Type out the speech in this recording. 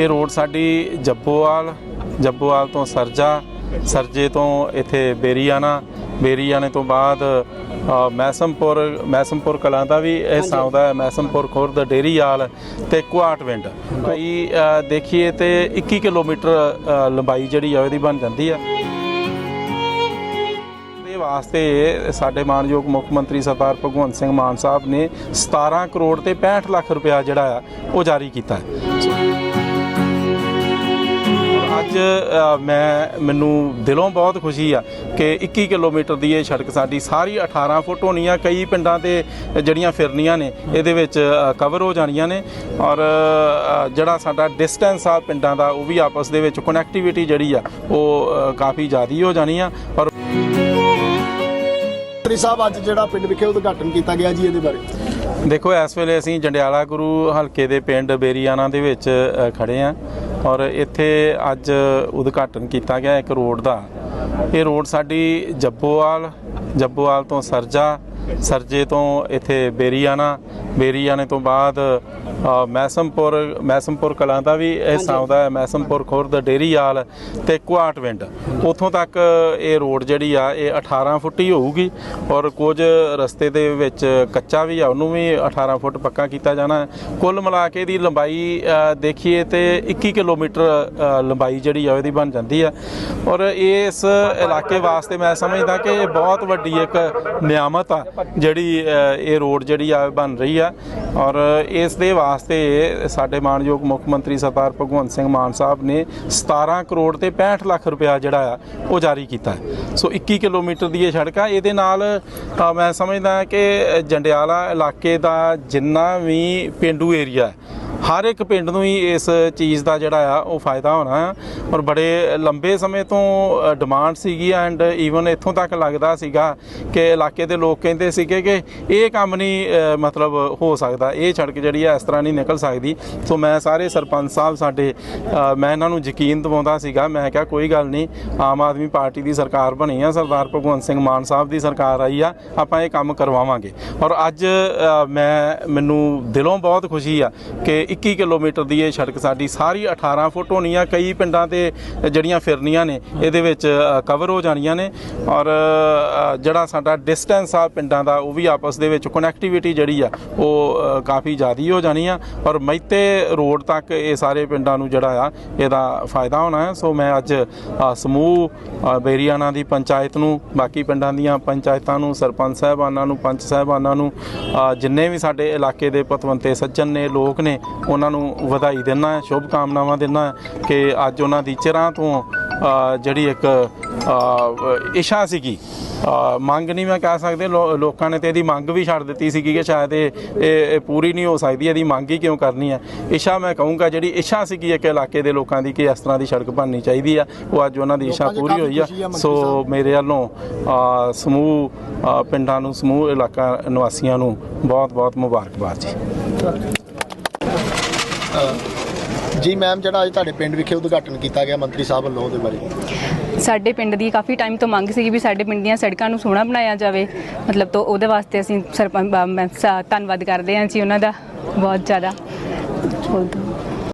ਇਹ ਰੋਡ ਸਾਡੀ ਜੱਬੋਵਾਲ ਜੱਬੋਵਾਲ ਤੋਂ ਸਰਜਾ ਸਰਜੇ ਤੋਂ ਇੱਥੇ ਬੇਰੀਆਣਾ ਬੇਰੀਆਣੇ ਤੋਂ ਬਾਅਦ ਮੈਸਮਪੁਰ ਮੈਸਮਪੁਰ ਕਲਾਂ ਦਾ ਵੀ ਹਿੱਸਾ ਆਉਂਦਾ ਹੈ ਮੈਸਮਪੁਰ ਖੁਰਦ ਡੇਰੀਆਲ ਤੇ ਕੁਆਟਵਿੰਡ ਅ, ਦੇਖੀਏ ਤੇ 21 ਕਿਲੋਮੀਟਰ ਲੰਬਾਈ ਜਿਹੜੀ ਆ ਇਹਦੀ ਬਣ ਜਾਂਦੀ ਆ। ਵਾਸਤੇ ਸਾਡੇ ਮਾਨਯੋਗ ਮੁੱਖ ਮੰਤਰੀ ਸਰਦਾਰ ਭਗਵੰਤ ਸਿੰਘ ਮਾਨ ਸਾਹਿਬ ਨੇ 17 ਕਰੋੜ ਤੇ 65 ਲੱਖ ਰੁਪਇਆ ਜਿਹੜਾ ਆ ਉਹ ਜਾਰੀ ਕੀਤਾ ਹੈ। ਅੱਜ ਮੈਂ ਮੈਨੂੰ ਦਿਲੋਂ ਬਹੁਤ ਖੁਸ਼ੀ ਆ ਕਿ 21 ਕਿਲੋਮੀਟਰ ਦੀ ਇਹ ਸੜਕ ਸਾਡੀ ਸਾਰੀ 18 ਫੁੱਟ ਹੋਣੀ ਆ। ਕਈ ਪਿੰਡਾਂ ਤੇ ਜਿਹੜੀਆਂ ਫਿਰਨੀਆਂ ਨੇ ਇਹਦੇ ਵਿੱਚ ਕਵਰ ਹੋ ਜਾਣੀਆਂ ਨੇ। ਔਰ ਜਿਹੜਾ ਸਾਡਾ ਡਿਸਟੈਂਸ ਆ ਪਿੰਡਾਂ ਦਾ ਉਹ ਵੀ ਆਪਸ ਦੇ ਵਿੱਚ ਕਨੈਕਟੀਵਿਟੀ ਜਿਹੜੀ ਆ ਉਹ ਕਾਫੀ ਜ਼ਿਆਦੀ ਹੋ ਜਾਣੀ ਆ। ਔਰ ਮੰਤਰੀ ਸਾਹਿਬ ਅੱਜ ਜਿਹੜਾ ਪਿੰਡ ਵਿਖੇ ਉਦਘਾਟਨ ਕੀਤਾ ਗਿਆ ਜੀ ਇਹਦੇ ਬਾਰੇ। ਦੇਖੋ ਇਸ ਵੇਲੇ ਅਸੀਂ ਜੰਡਿਆਲਾ ਗੁਰੂ ਹਲਕੇ ਦੇ ਪਿੰਡ ਬੇਰੀਆਣਾ ਦੇ ਵਿੱਚ ਖੜੇ ਆ। ਔਰ ਇੱਥੇ ਅੱਜ ਉਦਘਾਟਨ ਕੀਤਾ ਗਿਆ ਇੱਕ ਰੋਡ ਦਾ। ਇਹ ਰੋਡ ਸਾਡੀ ਜੱਬੋਵਾਲ ਜੱਬੋਵਾਲ ਤੋਂ ਸਰਜਾ, ਸਰਜੇ ਤੋਂ ਇੱਥੇ ਬੇਰੀਆਣਾ ਬੇਰੀਆਣੇ ਤੋਂ ਬਾਅਦ ਮੈਸਮਪੁਰ ਮੈਸਮਪੁਰ ਕਲਾਂ ਦਾ ਵੀ ਹਿੱਸਾ ਆਉਂਦਾ ਹੈ ਮੈਸਮਪੁਰ ਖੁਰਦ ਡੇਰੀਆਲ ਤੇ ਕੁਆਟਵਿੰਡ ਉੱਥੋਂ ਤੱਕ ਇਹ ਰੋਡ ਜਿਹੜੀ ਆ ਇਹ 18 ਫੁੱਟ ਹੀ ਹੋਊਗੀ ਔਰ ਕੁਝ ਰਸਤੇ ਦੇ ਵਿੱਚ ਕੱਚਾ ਵੀ ਆ ਉਹਨੂੰ ਵੀ 18 ਫੁੱਟ ਪੱਕਾ ਕੀਤਾ ਜਾਣਾ ਕੁੱਲ ਮਿਲਾ ਕੇ ਦੀ ਲੰਬਾਈ ਦੇਖੀਏ ਤੇ 21 ਕਿਲੋਮੀਟਰ ਲੰਬਾਈ ਜਿਹੜੀ ਆ ਇਹਦੀ ਬਣ ਜਾਂਦੀ ਆ। ਔਰ ਇਸ ਇਲਾਕੇ ਵਾਸਤੇ ਮੈਂ ਸਮਝਦਾ ਕਿ ਇਹ ਬਹੁਤ ਵੱਡੀ ਇੱਕ ਨਿਆਮਤ ਆ ਜਿਹੜੀ ਇਹ ਰੋਡ ਜਿਹੜੀ ਆ ਬਣ ਰਹੀ ਆ ਔਰ ਇਸ ਦੇ ਵਾਸਤੇ ਸਾਡੇ ਮਾਨਯੋਗ ਮੁੱਖ ਮੰਤਰੀ ਸਰਦਾਰ ਭਗਵੰਤ ਸਿੰਘ ਮਾਨ ਸਾਹਿਬ ਨੇ 17 ਕਰੋੜ ਤੇ 65 ਲੱਖ ਰੁਪਇਆ ਜਿਹੜਾ ਆ, ਉਹ ਜਾਰੀ ਕੀਤਾ ਸੋ 21 ਕਿਲੋਮੀਟਰ ਦੀ ਇਹ ਸੜਕ ਆ। ਇਹਦੇ ਨਾਲ ਮੈਂ ਸਮਝਦਾ ਕਿ ਜੰਡਿਆਲਾ ਇਲਾਕੇ ਦਾ ਜਿੰਨਾ ਵੀ ਪਿੰਡੂ ਏਰੀਆ ਹੈ ਹਰ ਇੱਕ ਪਿੰਡ ਨੂੰ ਹੀ ਇਸ ਚੀਜ਼ ਦਾ ਜਿਹੜਾ ਆ, ਉਹ ਫਾਇਦਾ ਹੋਣਾ ਆ। ਔਰ ਬੜੇ ਲੰਬੇ ਸਮੇਂ ਤੋਂ ਡਿਮਾਂਡ ਸੀਗੀ ਐਂਡ ਈਵਨ ਇੱਥੋਂ ਤੱਕ ਲੱਗਦਾ ਸੀਗਾ ਕਿ ਇਲਾਕੇ ਦੇ ਲੋਕ ਕਹਿੰਦੇ ਸੀਗੇ ਕਿ ਇਹ ਕੰਮ ਨਹੀਂ ਮਤਲਬ ਹੋ ਸਕਦਾ। ਇਹ ਸੜਕ ਜਿਹੜੀ ਆ, ਇਸ ਤਰ੍ਹਾਂ ਨਹੀਂ ਨਿਕਲ ਸਕਦੀ। ਸੋ ਮੈਂ ਸਾਰੇ ਸਰਪੰਚ ਸਾਹਿਬ ਸਾਡੇ ਮੈਂ ਇਹਨਾਂ ਨੂੰ ਯਕੀਨ ਦਿਵਾਉਂਦਾ ਸੀਗਾ। ਮੈਂ ਕਿਹਾ ਕੋਈ ਗੱਲ ਨਹੀਂ, ਆਮ ਆਦਮੀ ਪਾਰਟੀ ਦੀ ਸਰਕਾਰ ਬਣੀ ਆ, ਸਰਦਾਰ ਭਗਵੰਤ ਸਿੰਘ ਮਾਨ ਸਾਹਿਬ ਦੀ ਸਰਕਾਰ ਆਈ ਆ, ਆਪਾਂ ਇਹ ਕੰਮ ਕਰਵਾਵਾਂਗੇ। ਔਰ ਅੱਜ ਮੈਂ, ਮੈਨੂੰ ਦਿਲੋਂ ਬਹੁਤ ਖੁਸ਼ੀ ਆ ਕਿ 21 ਕਿਲੋਮੀਟਰ ਦੀ ਇਹ ਸੜਕ ਸਾਡੀ ਸਾਰੀ 18 ਫੁੱਟ ਹੋਣੀ ਆ। ਕਈ ਪਿੰਡਾਂ ਤੇ ਜਿਹੜੀਆਂ ਫਿਰਨੀਆਂ ਨੇ ਇਹਦੇ ਵਿੱਚ ਕਵਰ ਹੋ ਜਾਣੀਆਂ ਨੇ। ਔਰ ਜਿਹੜਾ ਸਾਡਾ ਡਿਸਟੈਂਸ ਆ ਪਿੰਡਾਂ ਦਾ ਉਹ ਵੀ ਆਪਸ ਦੇ ਵਿੱਚ ਕਨੈਕਟੀਵਿਟੀ ਜਿਹੜੀ ਆ ਉਹ ਕਾਫੀ ਜ਼ਿਆਦੀ ਹੋ ਜਾਣੀ ਆ। ਔਰ ਮੈਤੇ ਰੋਡ ਤੱਕ ਇਹ ਸਾਰੇ ਪਿੰਡਾਂ ਨੂੰ ਜਿਹੜਾ ਆ ਇਹਦਾ ਫਾਇਦਾ ਹੋਣਾ ਹੈ ਸੋ ਮੈਂ ਅੱਜ ਸਮੂਹ ਅ, ਬੇਰੀਆਣਾ ਦੀ ਪੰਚਾਇਤ ਨੂੰ ਬਾਕੀ ਪਿੰਡਾਂ ਦੀਆਂ ਪੰਚਾਇਤਾਂ ਨੂੰ ਸਰਪੰਚ ਸਾਹਿਬਾਨਾਂ ਨੂੰ ਪੰਚ ਸਾਹਿਬਾਨਾਂ ਨੂੰ ਜਿੰਨੇ ਵੀ ਸਾਡੇ ਇਲਾਕੇ ਦੇ ਪਤਵੰਤੇ ਸੱਜਣ ਨੇ ਲੋਕ ਨੇ ਉਹਨਾਂ ਨੂੰ ਵਧਾਈ ਹੈ ਸ਼ੁਭ ਕਾਮਨਾਵਾਂ ਹੈ ਕਿ ਅੱਜ ਉਹਨਾਂ ਦੀ ਚਿਰਾਂ ਤੋਂ ਜਿਹੜੀ ਇੱਕ ਇੱਛਾ ਸੀਗੀ। ਮੰਗ ਨਹੀਂ ਮੈਂ ਕਹਿ ਸਕਦੇ ਲੋਕਾਂ ਨੇ ਤੇ ਇਹਦੀ ਮੰਗ ਵੀ ਛੱਡ ਦਿੱਤੀ ਸੀਗੀ ਕਿ ਸ਼ਾਇਦ ਇਹ ਪੂਰੀ ਨਹੀਂ ਹੋ ਸਕਦੀ ਇਹਦੀ ਮੰਗ ਹੀ ਕਿਉਂ ਕਰਨੀ ਹੈ? ਇੱਛਾ ਮੈਂ ਕਹੂੰਗਾ ਜਿਹੜੀ ਇੱਛਾ ਸੀਗੀ ਇੱਕ ਇਲਾਕੇ ਦੇ ਲੋਕਾਂ ਦੀ ਕਿ ਇਸ ਤਰ੍ਹਾਂ ਦੀ ਸੜਕ ਬਣਨੀ ਚਾਹੀਦੀ ਆ ਉਹ ਅੱਜ ਉਹਨਾਂ ਦੀ 'ਚ ਪੂਰੀ ਹੋਈ ਆ ਸੋ। ਮੇਰੇ ਵੱਲੋਂ ਸਮੂਹ ਪਿੰਡਾਂ ਨੂੰ ਸਮੂਹ ਇਲਾਕਾ ਨਿਵਾਸੀਆਂ ਨੂੰ ਬਹੁਤ ਬਹੁਤ ਮੁਬਾਰਕਬਾਦ ਜੀ। ਜੀ ਮੈਮ ਜਿਹੜਾ ਅੱਜ ਤੁਹਾਡੇ ਪਿੰਡ ਵਿਖੇ ਉਦਘਾਟਨ ਕੀਤਾ ਗਿਆ ਮੰਤਰੀ ਸਾਹਿਬ ਵੱਲੋਂ ਉਹਦੇ ਬਾਰੇ। ਸਾਡੇ ਪਿੰਡ ਦੀ ਕਾਫੀ ਟਾਈਮ ਤੋਂ ਮੰਗ ਸੀਗੀ ਵੀ ਸਾਡੇ ਪਿੰਡ ਦੀਆਂ ਸੜਕਾਂ ਨੂੰ ਸੋਹਣਾ ਬਣਾਇਆ ਜਾਵੇ। ਮਤਲਬ ਤੋਂ ਉਹਦੇ ਵਾਸਤੇ ਅਸੀਂ ਸਰਪੰਚ ਧੰਨਵਾਦ ਕਰਦੇ ਹਾਂ ਜੀ ਉਹਨਾਂ ਦਾ ਬਹੁਤ ਜ਼ਿਆਦਾ। ਬੋਲ